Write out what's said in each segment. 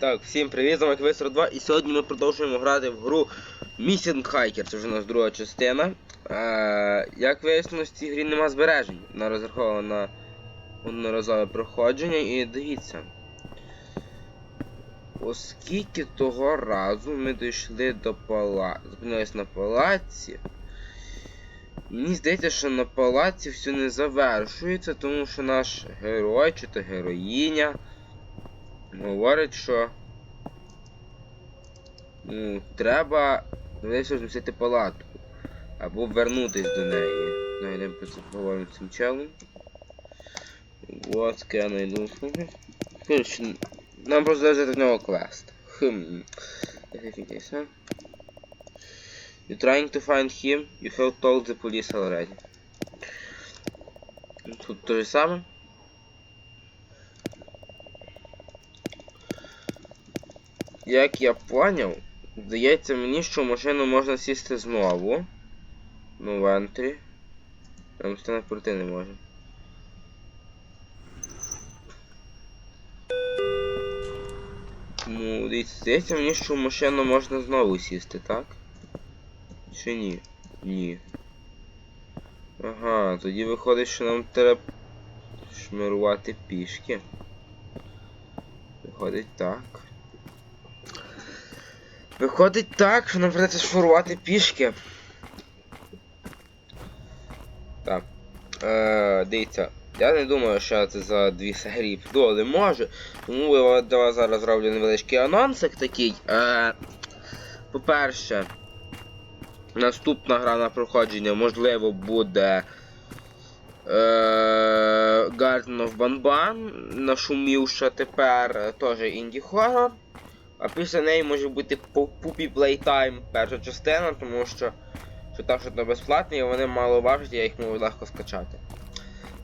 Так, всім привіт, з вами Квестер 2 і сьогодні ми продовжуємо грати в гру Missing Hiker, це вже у нас друга частина. Е, як вияснилось, в цій грі нема збережень. Вона розрахована на одноразове проходження і дивіться. Оскільки того разу ми дійшли до пала... зупинились на палаці. Мені здається, що на палаці все не завершується, тому що наш герой чи то героїня говорить, що ну, треба доведеться зносити палатку. Або вернутись до неї. Найдемо про це поговоримо цим челом. What can I do? Коротше, нам просто залежить від нього квест. Хм. You're trying to find him, you have told the police already. Тут те же саме. Як я поняв, здається мені, що в машину можна сісти знову. Ну, в ентрі. Там стена пройти не може. Ну, здається мені, що в машину можна знову сісти, так? Чи ні? Ні. Ага, тоді виходить, що нам треба шмирувати пішки. Виходить так. Виходить так, що нам придеться шмурувати пішки. Так. Е, дивіться. Я не думаю, що це за дві серії але може. Тому я для вас зараз зроблю невеличкий анонсик такий. Е, По-перше, наступна гра на проходження, можливо, буде е, Garden of Banban, нашумівша тепер е, теж інді хоррор. А після неї може бути Puppy Playtime перша частина, тому що що там що то безплатні, і вони мало важать, я їх можу легко скачати.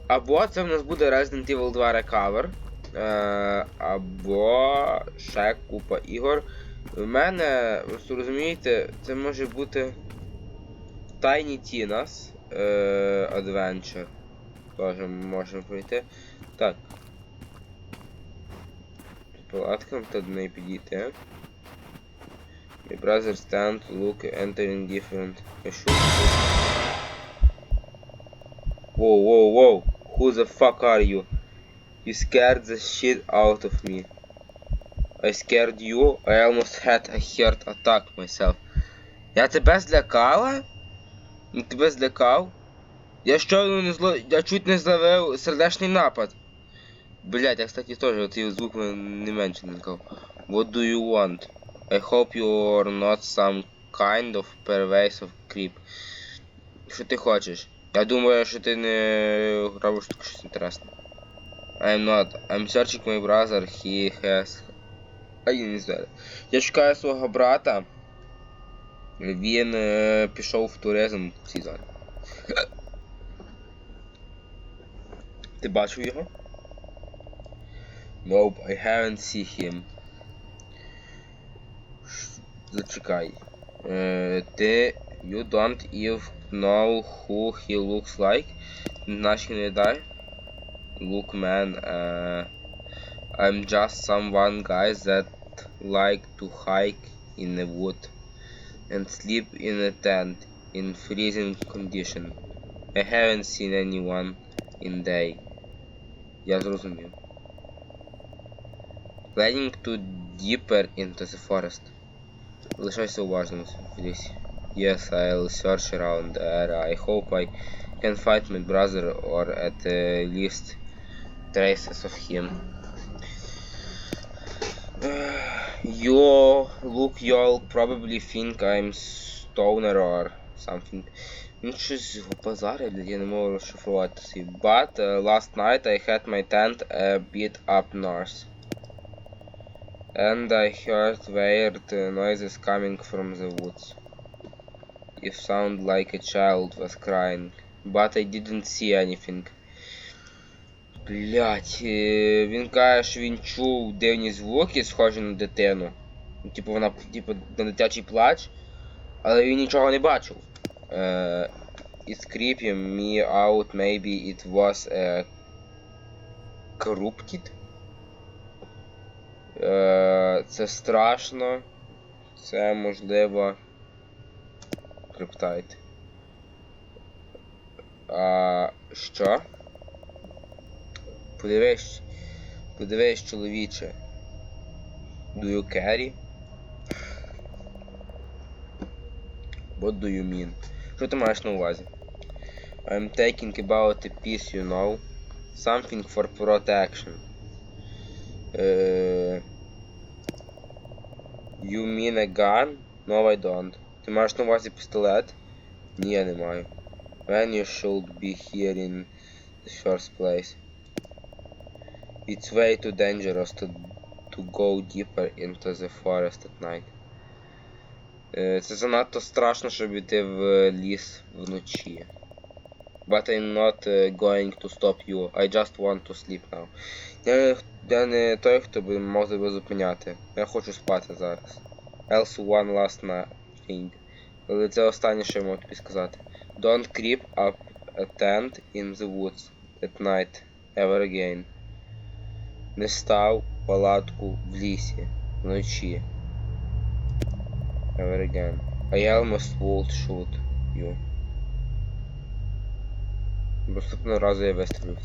Або це в нас буде Resident Evil 2 Recover. Е, або ще купа ігор. У мене, ви розумієте, це може бути Tiny Tina's е, Adventure. Теж можемо пройти. Так. Палатка, то до неї підійти. My brother stand, look, entering different. I should... Whoa, whoa, whoa! Who the fuck are you? You scared the shit out of me. I scared you. I almost had a heart attack myself. Я тебе злякала? Тебе злякав? Я щойно не зло... Я чуть не зловив сердечний напад. Блять, я, кстати, тоже цей звук не менше не. What do you want? I hope you're not some kind of pervasive creep. Що ти хочеш? Я думаю, що ти не робиш тут щось інтересне. I'm not. I'm searching my brother. He has... А я не знаю. Я шукаю свого брата. Він е, пішов в туризм в цій зоні. Ти бачив його? Nope, I haven't seen him. Ш- Зачекай. Е, ти... You don't even know who he looks like? Знаєш, не дай? Look, man, uh, I'm just someone guy that like to hike in the wood and sleep in a tent in freezing condition. I haven't seen anyone in day. Я зрозумів. Planning to deeper into the forest. Лишайся уважним в лісі. Yes, I'll search around the area. I hope I can find my brother or at uh, least traces of him. you look, you'll probably think I'm stoner or something. Він щось базарить, блядь, я не можу розшифрувати свій. But uh, last night I had my tent a bit up north. And I heard weird uh, noises coming from the woods. It sounded like a child was crying, but I didn't see anything. Блять, він каже, що він чув дивні звуки, схожі на дитину. Ну, Типу вона, типу, на дитячий плач, але він нічого не бачив. Uh, it's creeping me out, maybe it was a corrupted Е, це страшно. Це можливо. Криптайт. А що? Подивись. Подивись, чоловіче. Do you carry? What do you mean? Що ти маєш на увазі? I'm taking about a piece, you know. Something for protection. Е... You mean a gun? No, I don't. Ти маєш на увазі пістолет? Ні, я не маю. When you should be here in the first place. It's way too dangerous to, to go deeper into the forest at night. Е, Це занадто страшно, щоб йти в ліс вночі. But I'm not uh, going to stop you. I just want to sleep now. Я я не той, хто би мог тебе зупиняти. Я хочу спати зараз. Else one last thing. Але це останнє, що я можу тобі сказати. Don't creep up a tent in the woods at night ever again. Не став палатку в лісі вночі. Ever again. I almost would shoot you. Наступного разу я вистрілю.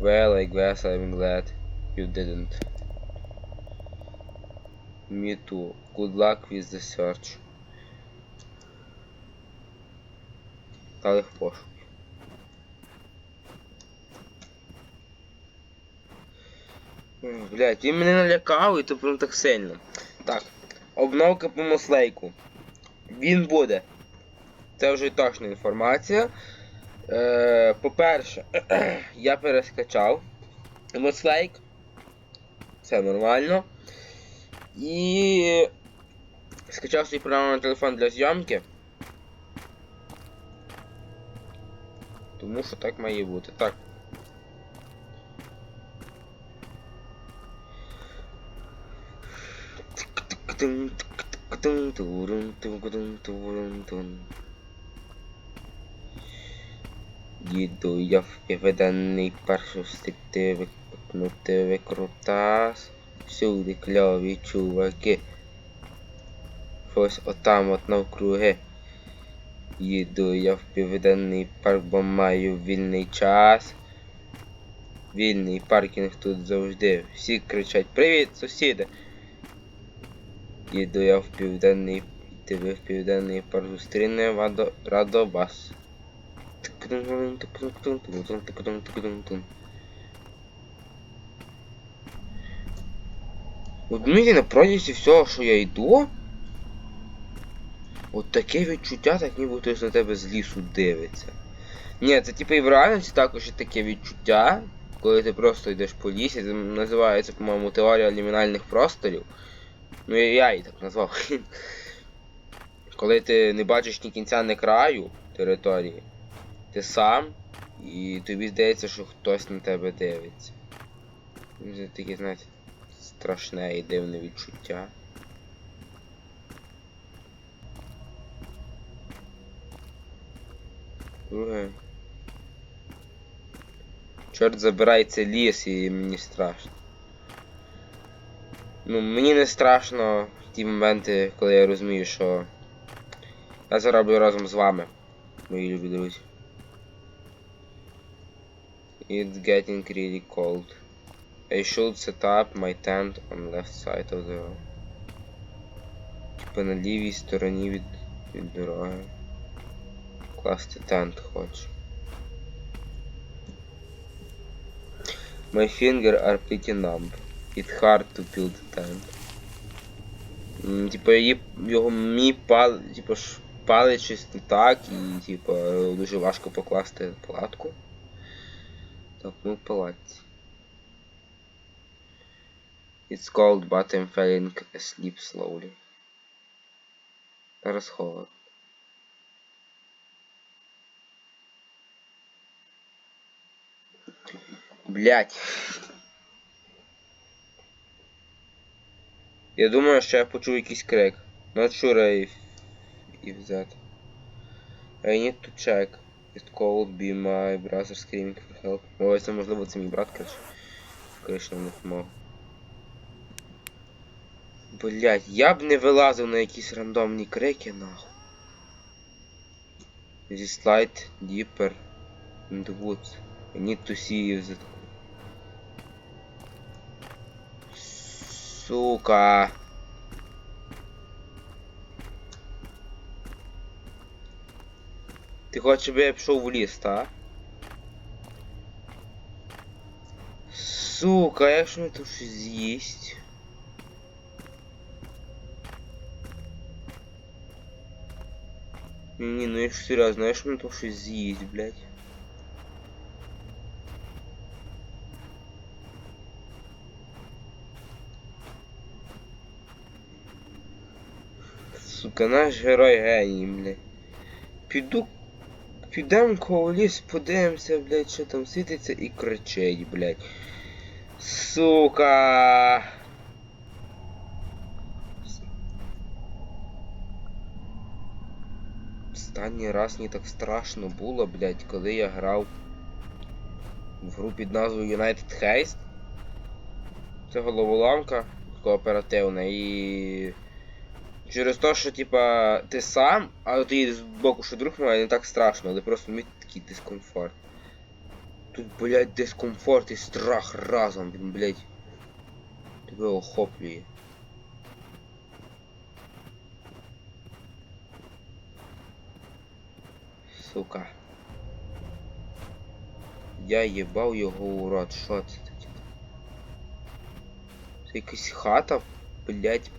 Well, I guess I'm glad you didn't. Me too. Good luck with the search. В пошук. Блять, він мене налякав і то прям так сильно. Так, обновка по мослейку. Він буде. Це вже точна інформація. Е, по-перше, я перескачав мослейк. Все нормально. І скачав свій програму на телефон для зйомки. Тому що так має бути. Так. Діду, я впівденний першу встигти викопнути викрутас. Всюди кльові чуваки. Ось отам от навкруги. Їду я в південний парк, бо маю вільний час. Вільний паркінг тут завжди. Всі кричать Привіт, сусіди! Їду я в південний тебе в південний парк зустріне вадо радо вас. На протязі всього, що я йду. От таке відчуття, так ніби хтось на тебе з лісу дивиться. Ні, це типу і в реальності також є таке відчуття, коли ти просто йдеш по лісі, це називається, по-моєму, теорія лімінальних просторів. Ну я її так назвав. Коли ти не бачиш ні кінця, ні краю території, ти сам, і тобі здається, що хтось на тебе дивиться. Це таке, знаєте, страшне і дивне відчуття. Друге. Чорт забирай цей ліс і мені страшно. Ну, мені не страшно в ті моменти, коли я розумію, що я це роблю разом з вами, мої любі друзі. It's getting really cold. I should set up my tent on left side of the road. Типа на лівій стороні від, від дороги. Класти тент хочу. My finger are pretty numb. It's hard to build a tent. Типа її, його мій пал, типа ж палець щось не так і типа дуже важко покласти палатку. Так, ми в. It's cold, but I'm falling asleep slowly. Зараз холодно. Блять. Я думаю, що я почув якийсь крик. Not sure if, if that. I need to check. It could be my brother screaming for help. Ой, це можливо це мій брат, коротше. Коротше, нам допомог. Блять, я б не вилазив на якісь рандомні крики, нахуй. This light deeper in the woods. I need to see the... Сука. Ти хочеш, щоб я пішов в ліс, та? Сука, а як ж мені тут щось з'їсть? Ні, ну якщо серйозно, знаєш, мені тут щось з'їсть, блядь. Сука, наш герой геній, блядь. Піду. Підемо коло ліс, подивимося, блядь, що там світиться і кричить, блядь. Сука. Останній раз мені так страшно було, блядь, коли я грав в гру під назвою United Heist. Це головоломка кооперативна і. Через те, що типа ти сам, а ти з боку, що друг немає, не так страшно, але просто мені такий дискомфорт. Тут, блядь, дискомфорт і страх разом, він, блядь, тебе охоплює. Сука. Я їбав його у рот, що це таке? Це якась хата, блядь,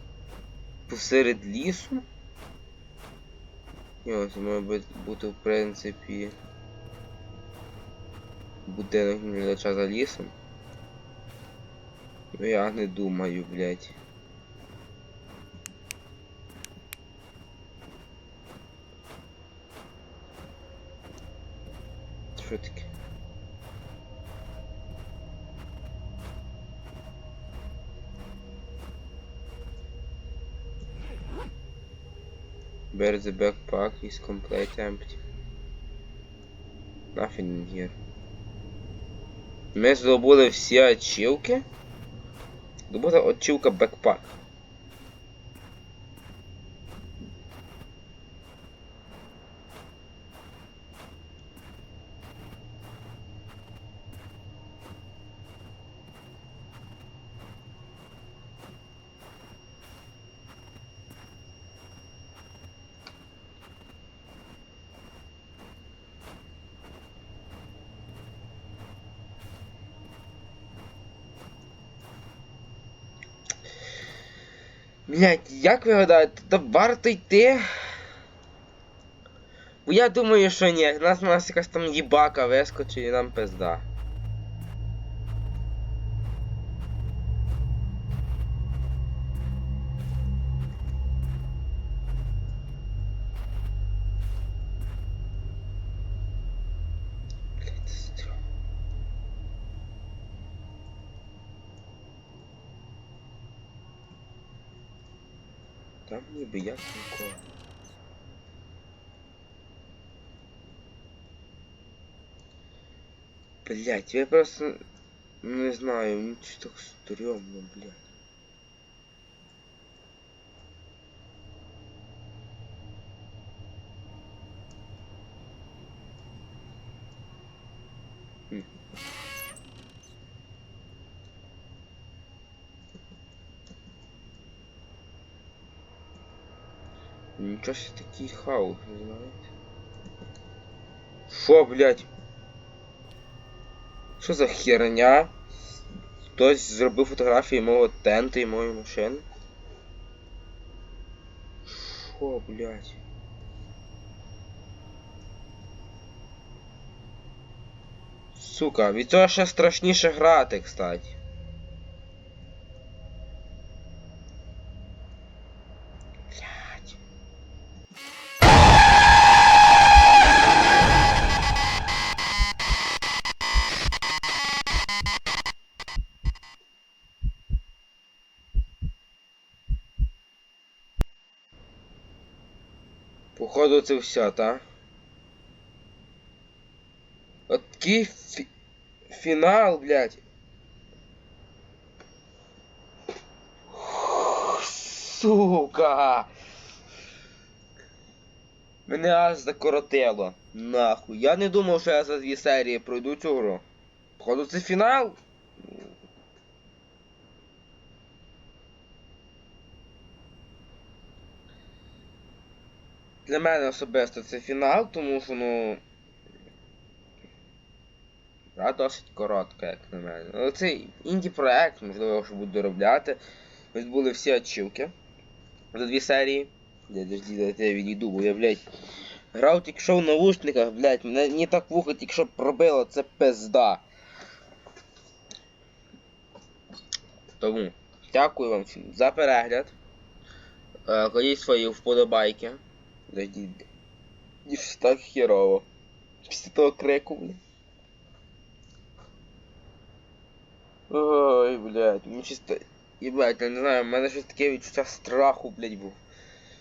посеред лісу? Ні, це має бу- бути в принципі будинок глядача за лісом. Ну я не думаю, блядь. Що таке? Bear the backpack is completely empty. Nothing in here. Ми здобули всі ачівки. Добута ачівка бекпак. Блять, як ви гадаєте, то варто йти? Я думаю, що ні, нас у нас якась там їбака вискочить і нам пизда. Там ніби як нікого. Блять, я просто не знаю, мені щось так стрёмно, блять. Хм. Нічого себе такий хаос, ви знаєте. Шо, блять? Що за херня? Хтось зробив фотографії мого тента і моєї машини? Шо, блять? Сука, від цього ще страшніше грати, кстати. Походу це все, та? От такий фі... фінал, блядь. Сука! Мене аж закоротило. Нахуй. Я не думав, що я за дві серії пройду цю гру. Походу це фінал. Для мене особисто це фінал, тому що ну. Гра досить коротка, як на мене. Але це інді-проект, можливо, що буду доробляти. Ось були всі ачівки за дві серії. Я дожди, я відійду, бо я, блядь, грав тільки що в наушниках, блядь, мене не так вухо тільки що пробило, це пизда. Тому, дякую вам всім за перегляд. Е, Кладіть свої вподобайки. Дожди. І щось так херово. Після того крику, блядь. Ой, блядь, мені чисто. Єбать, я не знаю, в мене щось таке відчуття страху, блядь, був.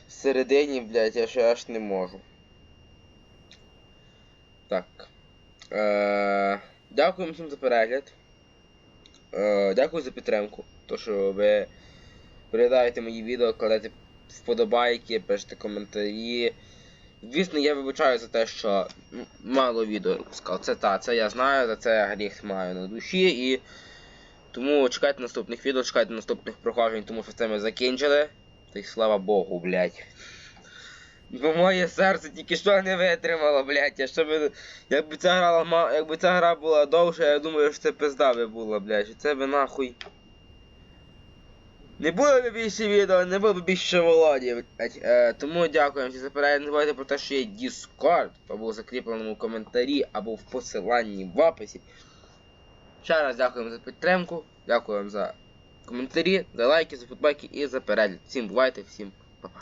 Всередині, блядь, я ще аж не можу. Так. Е, дякую всім за перегляд. Е, дякую за підтримку. То, що ви передаєте мої відео, кладете вподобайки, пишете коментарі. Звісно, я вибачаю за те, що мало відео випускав. Це та, це я знаю, за це я гріх маю на душі і. Тому чекайте наступних відео, чекайте наступних проходжень, тому що це ми закінчили. Та й слава Богу, блядь. Бо моє серце тільки що не витримало, блядь. Я. Якби ця гра якби ця гра була довша, я думаю, що це пизда би була, блядь. Це би нахуй. Не було б більше відео, не було б більше Володі. Е, тому дякую всім за перегляд. Не про те, що є Discord, або в закріпленому коментарі, або в посиланні в описі. Ще раз дякуємо за підтримку, дякую вам за коментарі, за лайки, за футбайки і за перегляд. Всім бувайте, всім па-па.